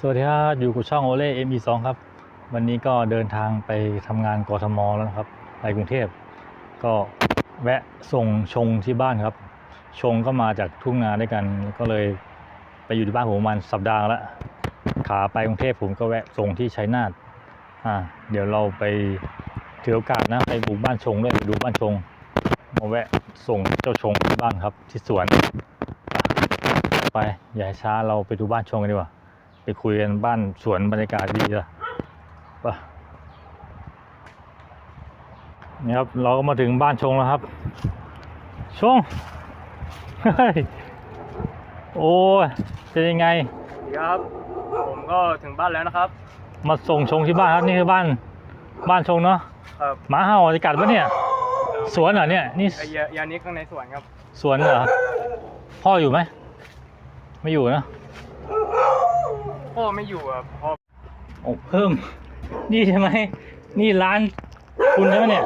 สวัสดีครับอยู่กับช่องโอเล่เอ็มสองครับ วันนี้ก็เดินทางไปทำงานกทมแล้วนะครับไปกรุงเทพ ก็แวะส่งชงที่บ้านครับ ชงก็มาจากทุ่งนาด้วยกัน ก็เลยไปอยู่ที่บ้านผมประมาณสัปดาห์ละขาไปกรุงเทพผมก็แวะส่งที่ชัยนาทอ่าเดี๋ยวเราไปถือโอกาสนะไปบุกบ้านชงด้วยดูบ้านชงมาแวะส่งเจ้าชงที่บ้านครับที่สวน ไปอย่าช้าเราไปดูบ้านชงกันดีกว่า ไปคุยกันบ้านสวนบรรยากาศดีละไปนี่ครับ เราก็มาถึงบ้านชงแล้วครับ ชงเฮ้ยโอ้ยเป็นยังไงครับ ผมก็ถึงบ้านแล้วนะครับ มาส่งชงที่บ้านครับนี่คือบ้านบ้านชงเนาะครับหมาเห่าจะกัดปะเนี่ย สวนเหรอเนี่ยนี่ไอ้ยายานิกข้างในสวนครับ สวนเหรอพ่ออยู่ไหมไม่อยู่นะ พ่อไม่อยู่อะพ่อโอ้เพิ่ม นี่ใช่ไหมนี่ร้านคุณใช่ไหมเนี่ย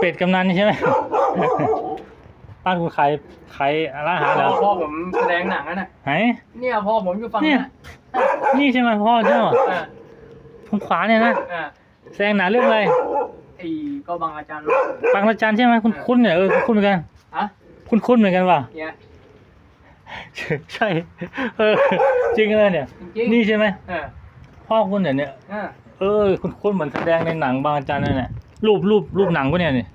เป็ดกำนันนี่ใช่ไหมบ้านคุณขายขายร้านอาหารเหรอพ่อผมแสดงหนังนั่นน่ะไหนเนี่ยพ่อผมอยู่ฝั่งเนี่ย นี่ใช่ไหมพ่อใช่ไหมอ่าทางขวาเนี่ยนะอ่าแสดงหนาเรื่องอะไรไอ้ก็บางอาจารย์ บางระจันใช่ไหมคุณคุ้นๆเนี่ยเออคุ้นๆเหมือนกันอะคุ้นคุ้นๆเหมือนกันว่ะเนี่ย ใช่เออจริงเลยเนี่ย จริงๆ นี่ใช่ไหมเออพ่อคุณเนี่ยเนี่ยอ่าเออคุณคุ้นๆเหมือนแสดงในหนังบางอาจารย์นั่นแหละรูปรูปรูปหนังปะเนี่ยนี่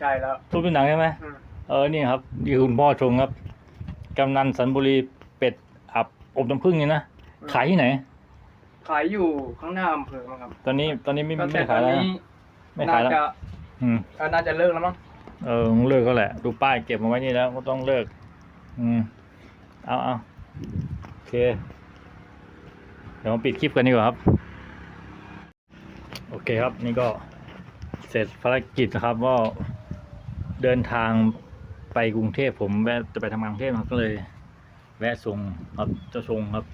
ใช่แล้วรูปเป็นหนังใช่ไหมอืมเออนี่ครับนี่คือคุณพ่อชงครับกำนันสันบุรีเป็ดอับอบน้ำผึ้งนี่นะขายที่ไหน ขายอยู่ข้างหน้าอำเภอมั้งครับตอนนี้ตอนนี้ไม่ก็ไม่แต่ได้ตขาอยนแล้วนะนี้ไม่ขายแล้วน่าจะอืมก็น่าจะเลิกแล้วมั้ง เออต้องเลิกก็แหละ ดูป้ายเก็บมาไว้นี่แล้วก็ต้องเลิก อืม เอาเอาโอเค เดี๋ยวมาปิดคลิปกันดีกว่าครับ โอเคครับนี่ก็เสร็จภารกิจนะครับว่าเดินทางไปกรุงเทพผมแวะจะไปทำงานกรุงเทพครับก็เลย แวะส่งครับเจ้าชงครับ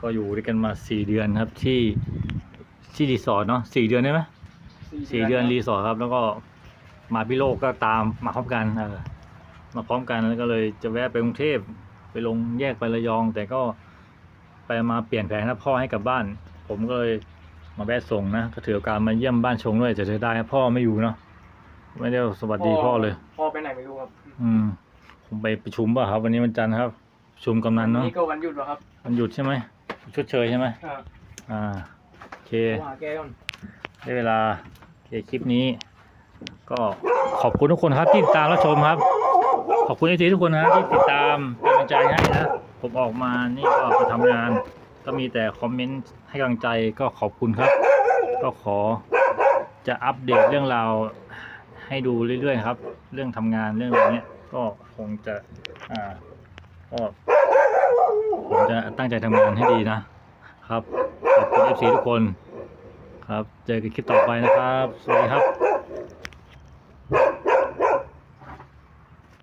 ก็อยู่ด้วยกันมาสี่เดือนครับที่ที่รีสอร์ทเนาะสี่เดือนได้ไหมสี่เดือนรีสอร์ทครับ แล้วก็มาพี่โลกก็ตามมาพร้อมกันเออมาพร้อมกันแล้วก็เลยจะแวะไปกรุงเทพ ไปลงแยกไประยอง แต่ก็ไปมาเปลี่ยนแผนครับพ่อให้กลับบ้าน ผมก็เลยมาแวะส่งนะก็ถือโอกาสมาเยี่ยมบ้านชงด้วยจะเสียดายครับพ่อไม่อยู่เนาะไม่ได้สวัสดีพ่อเลย พ่อไปไหนไม่รู้ครับ อืม ผมไปประชุมป่ะครับ วันนี้วันจันทร์ครับประชุมกำนันเนาะนี่ก็วันหยุดแล้วครับวันหยุดใช่ไหมชดเชยใช่ไหมอ่าอ่าโอเคโทรหาแกก่อนได้เวลาโอเคคลิปนี้ ก็ขอบคุณทุกคนครับที่ติดตามรับชมครับ ขอบคุณเอซีทุกคนนะที่ติดตามเป็นกำ ลังใจให้นะ ผมออกมานี่ก็ไปทำงาน ก็มีแต่คอมเมนต์ให้กำลังใจก็ขอบคุณครับ ก็ขอจะอัปเดตเรื่องราวให้ดูเรื่อยๆครับ เรื่องทำงานเรื่องอะไรเนี้ยก็คงจะอ่าก็ผมจะตั้งใจทำงานให้ดีนะครับขอบคุณเอฟซีทุกคน ครับ เจอกันคลิปต่อไปนะครับ สวัสดีครับ